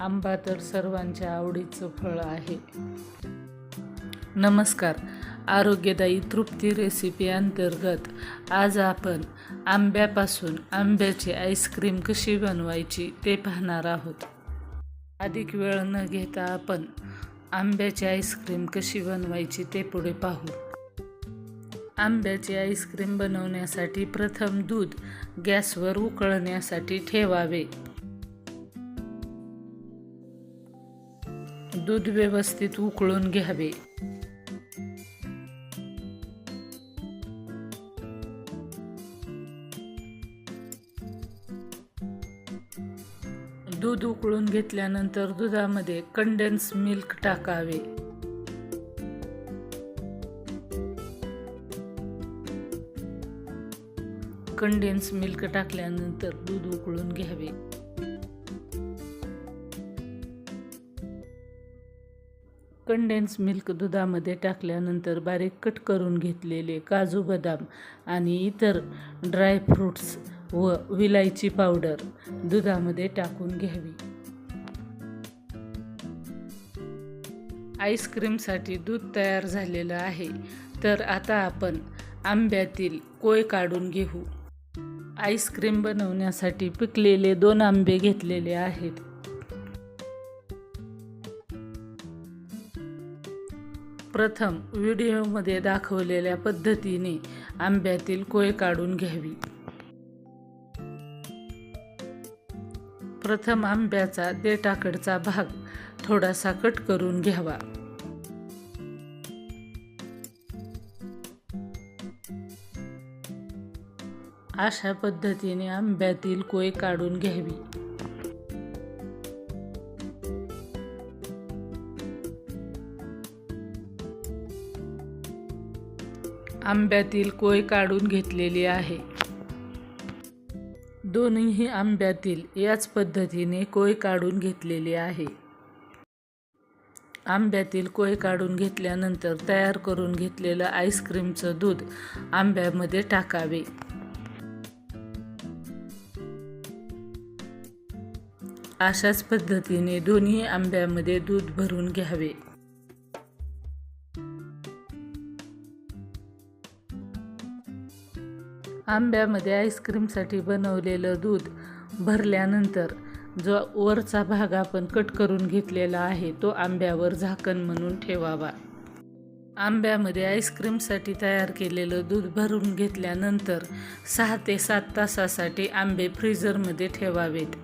आंबा तर सर्वांच्या आवडीचं फळ आहे. नमस्कार. आरोग्यदायी तृप्ती रेसिपी अंतर्गत आज आपण आंब्यापासून आंब्याची आईस्क्रीम कशी बनवायची ते पाहणार आहोत. अधिक वेळ न घेता आपण आंब्याची आईस्क्रीम कशी बनवायची ते पुढे पाहू. आंब्याची आईस्क्रीम बनवण्यासाठी प्रथम दूध गॅसवर उकळण्यासाठी ठेवावे. दूध व्यवस्थित उकळून घ्यावे. दूध उकळून घेतल्यानंतर दुधामध्ये कंडेन्स मिल्क टाकावे. कंडेन्स मिल्क टाकल्यानंतर दूध उकळून घ्यावे. कंडेन्स मिल्क दुधामध्ये टाकल्यानंतर बारीक कट करून घेतलेले काजू बदाम आणि इतर ड्रायफ्रूट्स व विलायची पावडर दुधामध्ये टाकून घ्यावी. आईस्क्रीमसाठी दूध तयार झालेलं आहे. तर आता आपण आंब्यातील कोय काढून घेऊ. आईस्क्रीम बनवण्यासाठी पिकलेले दोन आंबे घेतलेले आहेत. प्रथम व्हिडिओमध्ये दाखवलेल्या पद्धतीने आंब्यातील कोय काढून घ्यावी. प्रथम आंब्याचा देठाकडचा भाग थोडासा कट करून घ्यावा. अशा पद्धतीने आंब्यातील कोय काढून घ्यावी. आंब्यातील कोय काढून घेतलेली आहे? दोन्ही आंब्यातील याच पद्धतीने कोय काढून घेतलेली आहे. आंब्यातील कोय काढून घेतल्यानंतर तयार करून घेतलेलं आईस्क्रीमचं दूध आंब्यामध्ये टाकावे. अशाच पद्धतीने दोन्ही आंब्यामध्ये दूध भरून घ्यावे. आंब्यामध्ये आईस्क्रीमसाठी बनवलेलं दूध भरल्यानंतर जो वरचा भाग आपण कट करून घेतलेला आहे तो आंब्यावर झाकण म्हणून ठेवावा. आंब्यामध्ये आईस्क्रीमसाठी तयार केलेलं दूध भरून घेतल्यानंतर सहा ते सात तासासाठी आंबे फ्रीजरमध्ये ठेवावेत.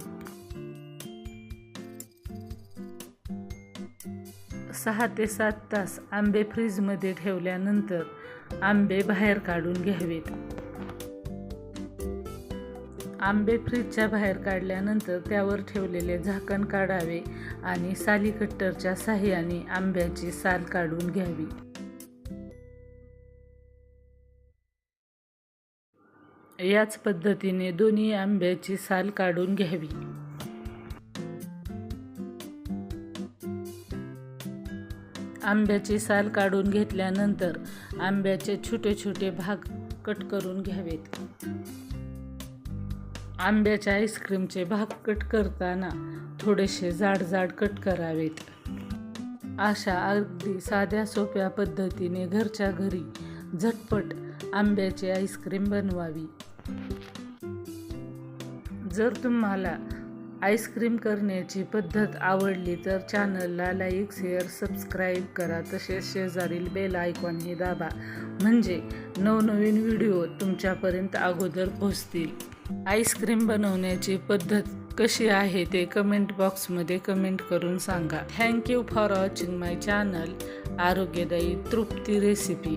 सहा ते सात तास आंबे फ्रीजमध्ये ठेवल्यानंतर आंबे बाहेर काढून घ्यावेत. आंबे फ्रीजच्या बाहेर काढल्यानंतर त्यावर ठेवलेले झाकण काढावे आणि साली कट्टरच्या साह्याने आंब्याची साल काढून घ्यावी. याच पद्धतीने दोन्ही आंब्याची साल काढून घ्यावी. आंब्याची साल काढून घेतल्यानंतर आंब्याचे छोटे छोटे भाग कट करून घ्यावेत. आंब्याच्या आईस्क्रीमचे भाग कट करताना थोडेसे जाड जाड कट करावेत. अशा अगदी साध्या सोप्या पद्धतीने घरच्या घरी झटपट आंब्याची आईस्क्रीम बनवावी. जर तुम्हाला आईस्क्रीम करण्याची पद्धत आवडली तर चॅनलला लाईक शेअर सबस्क्राईब करा. तसेच शेजारील बेल आयकॉनही दाबा. म्हणजे नवनवीन व्हिडिओ तुमच्यापर्यंत अगोदर पोहोचतील. आईस्क्रीम बनवण्याची पद्धत कशी आहे ते कमेंट बॉक्समध्ये कमेंट करून सांगा. Thank you for watching my channel आरोग्यदायी तृप्ती रेसिपी